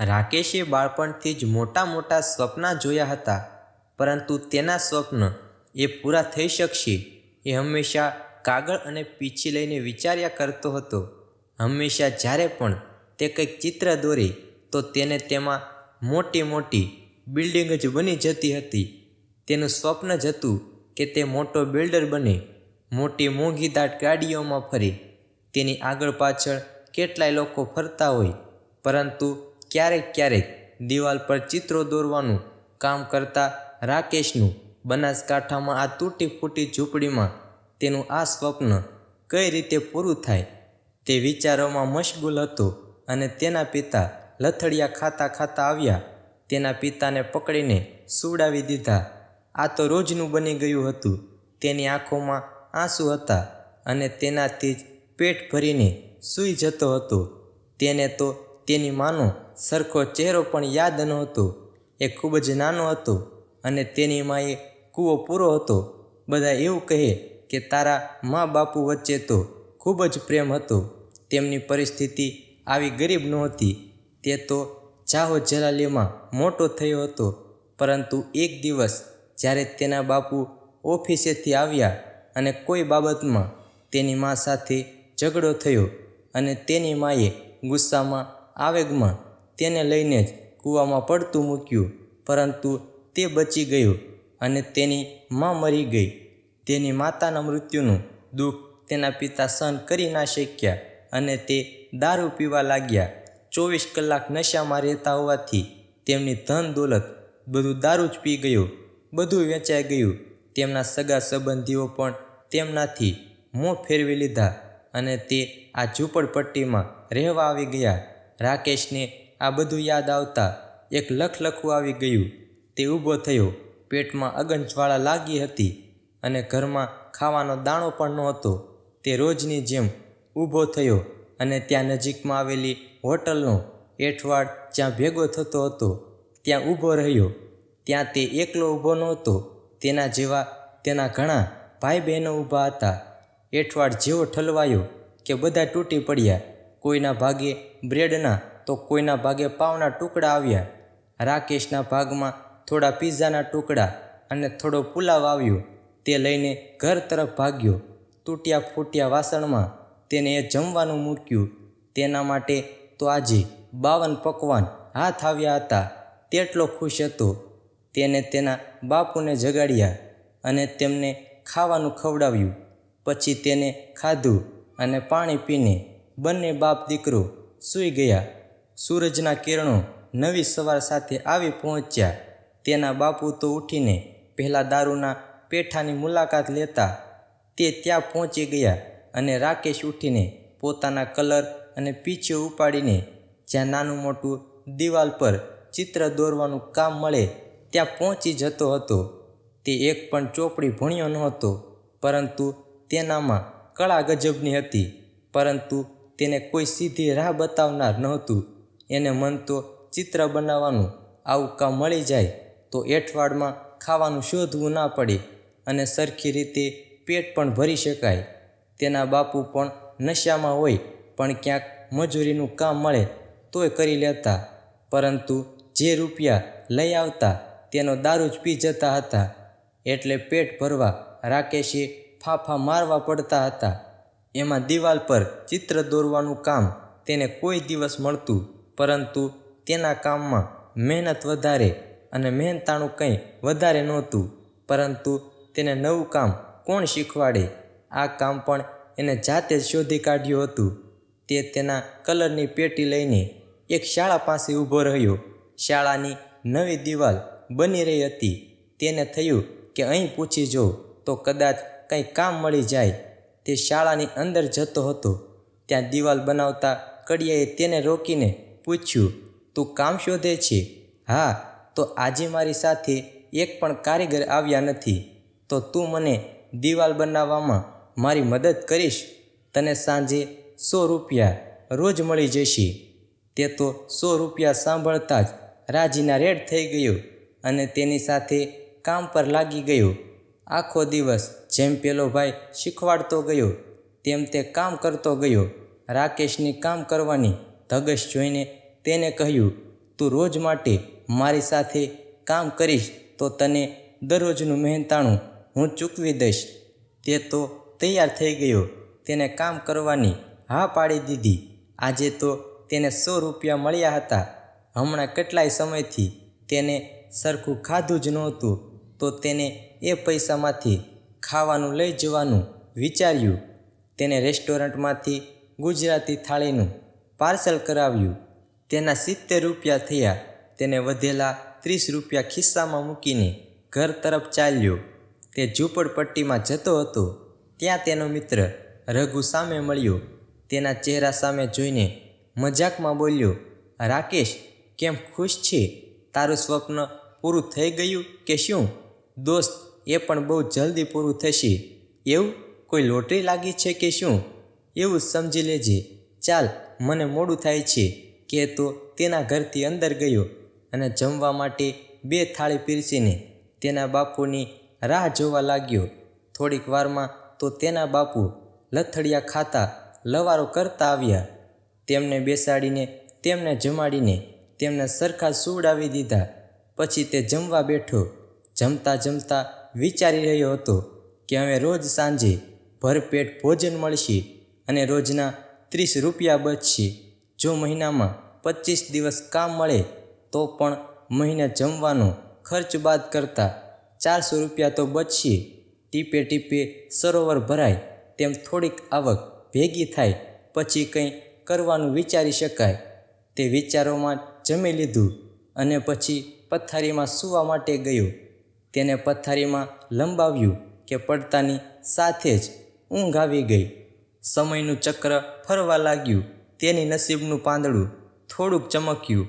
રાકેશે બાળપણથી જ મોટા મોટા સ્વપ્ન જોયા હતા, પરંતુ તેના સ્વપ્ન એ પૂરા થઈ શકશે એ હંમેશા કાગળ અને પીછી લઈને વિચાર્યા કરતો હતો. હંમેશા જ્યારે પણ તે કંઈક ચિત્ર દોરે, તો તેને તેમાં મોટી મોટી બિલ્ડિંગ જ બની જતી હતી. તેનું સ્વપ્ન જ હતું કે તે મોટો બિલ્ડર બને, મોટી મોંઘીદાટ ગાડીઓમાં ફરે. તેની આગળ પાછળ કેટલાય લોકો ફરતા હોય, પરંતુ ક્યારેક ક્યારેક દિવાલ પર ચિત્રો દોરવાનું કામ કરતા રાકેશનું બનાસકાંઠામાં આ તૂટી ફૂટી ઝૂંપડીમાં તેનું આ સ્વપ્ન કઈ રીતે પૂરું થાય તે વિચારોમાં મશગુલ હતો અને તેના પિતા લથડિયા ખાતા ખાતા આવ્યા. તેના પિતાને પકડીને સુવડાવી દીધા. આ તો રોજનું બની ગયું હતું. તેની આંખોમાં આંસુ હતા અને તેનાથી જ પેટ ભરીને સૂઈ જતો હતો. તેને તો તેની માનો સરખો ચહેરો પણ યાદ નહોતો. એ ખૂબ જ નાનો હતો અને તેની માએ કૂવો પૂરો હતો. બધા એવું કહે કે તારા મા બાપુ વચ્ચે તો ખૂબ જ પ્રેમ હતો. તેમની પરિસ્થિતિ આવી ગરીબ નહોતી. તે તો જાહો જલાલીમાં મોટો થયો હતો. પરંતુ એક દિવસ જ્યારે તેના બાપુ ઓફિસેથી આવ્યા અને કોઈ બાબતમાં તેની મા સાથે ઝઘડો થયો અને તેની માએ ગુસ્સામાં આવેગમાં તેને લઈને જ કૂવામાં પડતું મૂક્યું, પરંતુ તે બચી ગયો અને તેની મા મરી ગઈ. તેની માતાના મૃત્યુનું દુઃખ તેના પિતા સહન કરી ના શક્યા અને તે દારૂ પીવા લાગ્યા. ચોવીસ કલાક નશામાં રહેતા હોવાથી તેમની ધન દોલત બધું દારૂ જ પી ગયું, બધું વેચાઈ ગયું. તેમના સગા સંબંધીઓ પણ તેમનાથી મોં ફેરવી લીધા અને તે આ ઝૂંપડપટ્ટીમાં રહેવા આવી ગયા. રાકેશને આ બધું યાદ આવતા એક લખ લખલખું આવી ગયું. તે ઊભો થયો, પેટમાં અગનજ્વાળા લાગી હતી અને ઘરમાં ખાવાનો દાણો પણ નહોતો. તે રોજની જેમ ઊભો થયો અને ત્યાં નજીકમાં આવેલી હોટલનો એઠવાડ જ્યાં ભેગો થતો હતો, ત્યાં ઊભો રહ્યો. ત્યાં તે એકલો ઊભો નહોતો, તેના જેવા તેના ઘણા ભાઈ બહેનો ઊભા હતા. એઠવાડ જેવો ઠલવાયો કે બધા તૂટી પડ્યા. કોઈના ભાગે બ્રેડના તો કોઈના ભાગે પાવના ટુકડા આવ્યા. રાકેશના ભાગમાં થોડા પીઝાના ટુકડા અને થોડો પુલાવ આવ્યો. તે લઈને ઘર તરફ ભાગ્યો. તૂટ્યા ફૂટ્યા વાસણમાં તેને એ જમવાનું મૂક્યું. તેના માટે તો આજે બાવન પકવાન હાથ આવ્યા હતા. તેટલો ખુશ હતો. તેને તેના બાપુને જગાડ્યા અને તેમને ખાવાનું ખવડાવ્યું. પછી તેને ખાધું અને પાણી પીને બંને બાપ દીકરો સૂઈ ગયા. સૂરજના કિરણો નવી સવાર સાથે આવી પહોંચ્યા. તેના બાપુ તો ઉઠીને પહેલાં દારૂના પેઠાની મુલાકાત લેતા તે ત્યાં પહોંચી ગયા અને રાકેશ ઉઠીને પોતાના કલર અને પીછે ઉપાડીને જ્યાં નાનું મોટું દિવાલ પર ચિત્ર દોરવાનું કામ મળે ત્યાં પહોંચી જતો હતો. તે એક પણ ચોપડી ભણ્યો નહોતો, પરંતુ તેનામાં કળા ગજબની હતી, પરંતુ તેને કોઈ સીધી રાહ બતાવનાર નહોતું. એને મન તો ચિત્ર બનાવવાનું આવું કામ મળી જાય તો એઠવાડમાં ખાવાનું શોધવું ના પડે અને સરખી રીતે પેટ પણ ભરી શકાય. તેના બાપુ પણ નશામાં હોય, પણ ક્યાંક મજૂરીનું કામ મળે તોય કરી લેતા. પરંતુ જે રૂપિયા લઈ આવતા તેનો દારૂ જ પી જતા હતા. એટલે પેટ ભરવા રાકેશે ફાફા મારવા પડતા હતા. એમાં દિવાલ પર ચિત્ર દોરવાનું કામ તેને કોઈ દિવસ મળતું પરંતુ તેના કામમાં મહેનત વધારે અને મહેનતાણું કંઈ વધારે નહોતું. પરંતુ તેને નવું કામ કોણ શીખવાડે? આ કામ પણ એને જાતે જ શોધી કાઢ્યું હતું. તે તેના કલરની પેટી લઈને એક શાળા પાસે ઊભો રહ્યો. શાળાની નવી દિવાલ બની રહી હતી. તેને થયું કે અહીં પૂછી જો તો કદાચ કંઈ કામ મળી જાય. તે શાળાની અંદર જતો હતો. ત્યાં દિવાલ બનાવતા કડિયાએ તેને રોકીને પૂછ્યું, તું કામ શોધે છે? હા, તો આજે મારી સાથે એક પણ કારીગર આવ્યા નથી. તો તું મને દિવાલ બનાવવામાં મારી મદદ કરીશ. તને સાંજે સો રૂપિયા રોજ મળી જશે. તે તો સો રૂપિયા સાંભળતા જ રાજીના રેડ થઈ ગયો અને તેની સાથે કામ પર લાગી ગયો. આખો દિવસ જેમ પેલો ભાઈ શીખવાડતો ગયો, તેમ તે કામ કરતો ગયો. રાકેશની કામ કરવાની ધગશ જોઈને તેને કહ્યું, તું રોજ માટે મારી સાથે કામ કરીશ તો તને દરરોજનું મહેનતાણું હું ચૂકવી દઈશ. તે તો તૈયાર થઈ ગયો. તેને કામ કરવાની હા પાડી દીધી. આજે તો તેને સો રૂપિયા મળ્યા હતા. હમણાં કેટલાય સમયથી તેને સરખું ખાધું જ નહોતું. તો તેને એ પૈસામાંથી ખાવાનું લઈ જવાનું વિચાર્યું. તેને રેસ્ટોરન્ટમાંથી ગુજરાતી થાળીનું પાર્સલ કરાવ્યું. તેના સિત્તેર રૂપિયા થયા. તેને વધેલા ત્રીસ રૂપિયા ખિસ્સામાં મૂકીને ઘર તરફ ચાલ્યો. તે ઝૂંપડપટ્ટીમાં જતો હતો. ત્યાં તેનો મિત્ર રઘુ સામે મળ્યો. તેના ચહેરા સામે જોઈને મજાકમાં બોલ્યો, રાકેશ, કેમ ખુશ છે? તારું સ્વપ્ન પૂરું થઈ ગયું કે શું? દોસ્ત, એ પણ બહુ જલ્દી પૂરું થશે. એવું કોઈ લોટરી લાગી છે કે શું? એવું સમજી લેજે. ચાલ, મને મોડું થાય છે. કે તો તેના ઘરથી અંદર ગયો અને જમવા માટે બે થાળી પીરસીને તેના બાપુની રાહ જોવા લાગ્યો. થોડીક વારમાં તો તેના બાપુ લથડિયા ખાતા લવારો કરતા આવ્યા. તેમને બેસાડીને, તેમને જમાડીને, તેમને સરખા સુવડાવી દીધા. પછી તે જમવા બેઠો. જમતા જમતા વિચારી રહ્યો હતો કે હવે રોજ સાંજે ભરપેટ ભોજન મળશે અને રોજના ત્રીસ રૂપિયા બચશે. જો મહિનામાં પચીસ દિવસ કામ મળે, તો પણ મહિને જમવાનો ખર્ચ બાદ કરતાં ચારસો રૂપિયા તો બચશે. ટીપે ટીપે સરોવર ભરાય, તેમ થોડીક આવક ભેગી થાય, પછી કંઈ કરવાનું વિચારી શકાય. તે વિચારોમાં જમી લીધું અને પછી પથારીમાં સૂવા માટે ગયો. તેને પથારીમાં લંબાવ્યું કે પડતાની સાથે જ ઊંઘ આવી ગઈ. સમયનું ચક્ર ફરવા લાગ્યું. તેની નસીબનું પાંદડું થોડુંક ચમક્યું.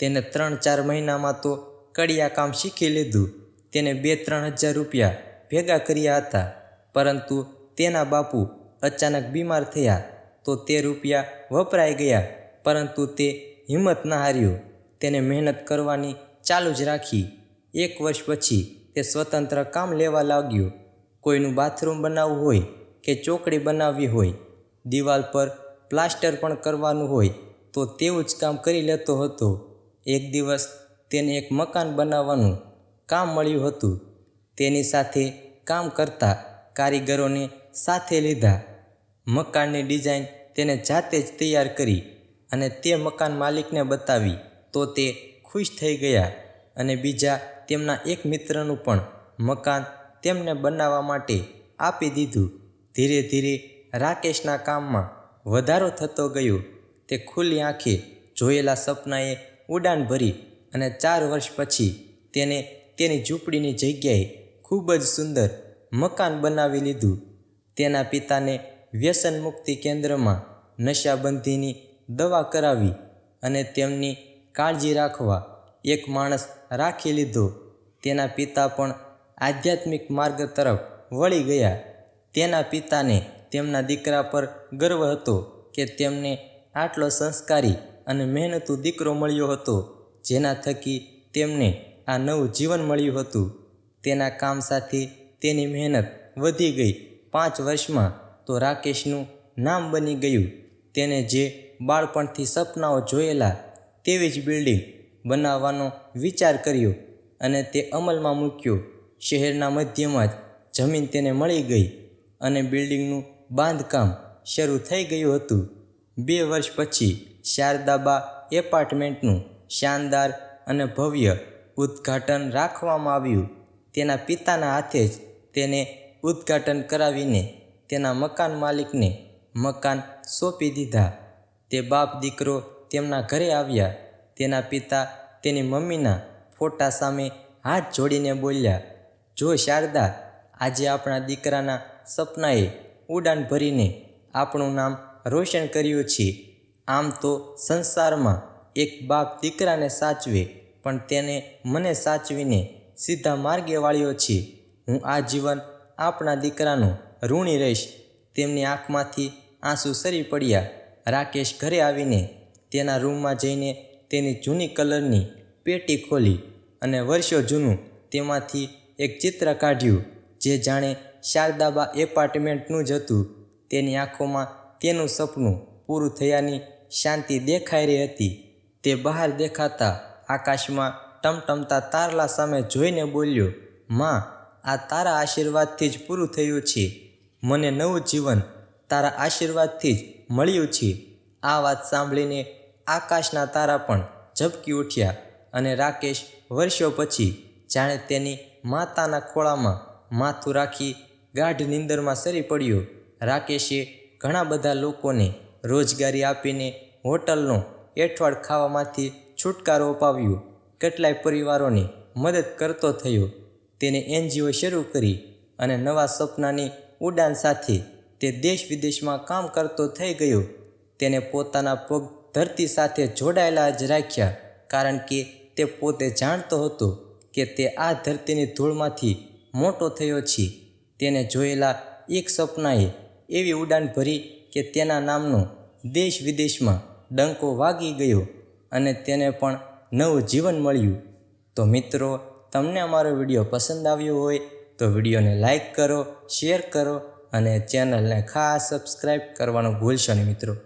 તેને ત્રણ ચાર મહિનામાં તો કડિયા કામ શીખી લીધું. તેને બે ત્રણ હજાર રૂપિયા ભેગા કર્યા હતા. પરંતુ તેના બાપુ અચાનક બીમાર થયા તો તે રૂપિયા વપરાઈ ગયા, પરંતુ તે હિંમત ન હાર્યો. તેને મહેનત કરવાની ચાલુ જ રાખી. એક વર્ષ પછી તે સ્વતંત્ર કામ લેવા લાગ્યો. કોઈનું બાથરૂમ બનાવવું હોય કે ચોકડી બનાવવી હોય, દિવાલ પર પ્લાસ્ટર પણ કરવાનું હોય, તો તેવું જ કામ કરી લેતો હતો. એક દિવસ તેને એક મકાન બનાવવાનું કામ મળ્યું હતું. તેની સાથે કામ કરતા કારીગરોને સાથે લીધા. મકાનની ડિઝાઇન તેને જાતે જ તૈયાર કરી અને તે મકાન માલિકને બતાવી, તો તે ખુશ થઈ ગયા અને બીજા તેમના એક મિત્રનું પણ મકાન તેમને બનાવવા માટે આપી દીધું. ધીરે ધીરે રાકેશના કામમાં વધારો થતો ગયો. તે ખુલ્લી આંખે જોયેલા સપનાએ ઉડાન ભરી અને ચાર વર્ષ પછી તેને તેની ઝૂંપડીની જગ્યાએ ખૂબ જ સુંદર મકાન બનાવી લીધું. તેના પિતાને વ્યસન મુક્તિ કેન્દ્રમાં નશાબંધીની દવા કરાવી અને તેમની કાળજી રાખવા એક માણસ રાખી લીધો. તેના પિતા પણ આધ્યાત્મિક માર્ગ તરફ વળી ગયા. તેના પિતાને તેમના દીકરા પર ગર્વ હતો કે તેમને આટલો સંસ્કારી અને મહેનતુ દીકરો મળ્યો હતો, જેના થકી તેમને આ નવું જીવન મળ્યું હતું. તેના કામ સાથે તેની મહેનત વધી ગઈ. પાંચ વર્ષમાં તો રાકેશનું નામ બની ગયું. તેને જે બાળપણથી સપનાઓ જોયેલા તેવી જ બિલ્ડિંગ બનાવવાનો વિચાર કર્યો અને તે અમલમાં મૂક્યો. શહેરના મધ્યમાં જ જમીન તેને મળી ગઈ અને બિલ્ડિંગનું બાંધકામ શરૂ થઈ ગયું હતું. બે વર્ષ પછી શારદાબા એપાર્ટમેન્ટનું શાનદાર અને ભવ્ય ઉદ્ઘાટન રાખવામાં આવ્યું. તેના પિતાના હાથે જ તેને ઉદ્ઘાટન કરાવીને તેના મકાન માલિકને મકાન સોંપી દીધા. તે બાપ દીકરો તેમના ઘરે આવ્યા. તેના પિતા તેની મમ્મીના ફોટા સામે હાથ જોડીને બોલ્યા, જો શારદા, આજે આપણા દીકરાના સપનાએ ઉડાન ભરીને આપણું નામ રોશન કર્યું છે. આમ તો સંસારમાં એક બાપ દીકરાને સાચવે, પણ તેને મને સાચવીને સીધા માર્ગે વાળ્યો છે. હું આ જીવન આપણા દીકરાનો ઋણી રહીશ. તેમની આંખમાંથી આંસુ સરી પડ્યા. રાકેશ ઘરે આવીને તેના રૂમમાં જઈને તેની જૂની કલરની પેટી ખોલી અને વર્ષો જૂનું તેમાંથી એક ચિત્ર કાઢ્યું. જે જાણે શારદાબા એપાર્ટમેન્ટનું જ હતું. તેની આંખોમાં તેનું સપનું પૂરું થયાની શાંતિ દેખાઈ રહી હતી. તે બહાર દેખાતા આકાશમાં ટમટમતા તારલા સામે જોઈને બોલ્યો, માં, આ તારા આશીર્વાદથી જ પૂરું થયું છે. મને નવું જીવન તારા આશીર્વાદથી જ મળ્યું છે. આ વાત સાંભળીને આકાશના તારા પણ ઝબકી ઉઠ્યા અને રાકેશ વર્ષો પછી જાણે તેની માતાના ખોળામાં માથું રાખી ગાઢ નિંદરમાં સરી પડ્યો. રાકેશે ઘણા બધા લોકોને રોજગારી આપીને હોટલનો એઠવાડ ખાવામાંથી છુટકારો અપાવ્યો. કેટલાય પરિવારોને મદદ કરતો થયો. તેને એનજીઓ શરૂ કરી અને નવા સપનાની ઉડાન સાથે તે દેશ વિદેશમાં કામ કરતો થઈ ગયો. તેને પોતાના પગ ધરતી સાથે જોડાયેલા જ રાખ્યા. કારણ કે તે પોતે જાણતો હતો કે તે આ ધરતીની ધૂળમાંથી મોટો થયો છે. તેને જોયેલા એક સપનાએ એવી ઉડાન ભરી કે તેના નામનો દેશ વિદેશમાં ડંકો વાગી ગયો અને તેને પણ નવું જીવન મળ્યું. તો મિત્રો, તમને અમારો વીડિયો પસંદ આવ્યો હોય તો વિડીયોને લાઈક કરો, શેર કરો અને ચેનલને ખાસ સબસ્ક્રાઈબ કરવાનું ભૂલશો નહીં મિત્રો.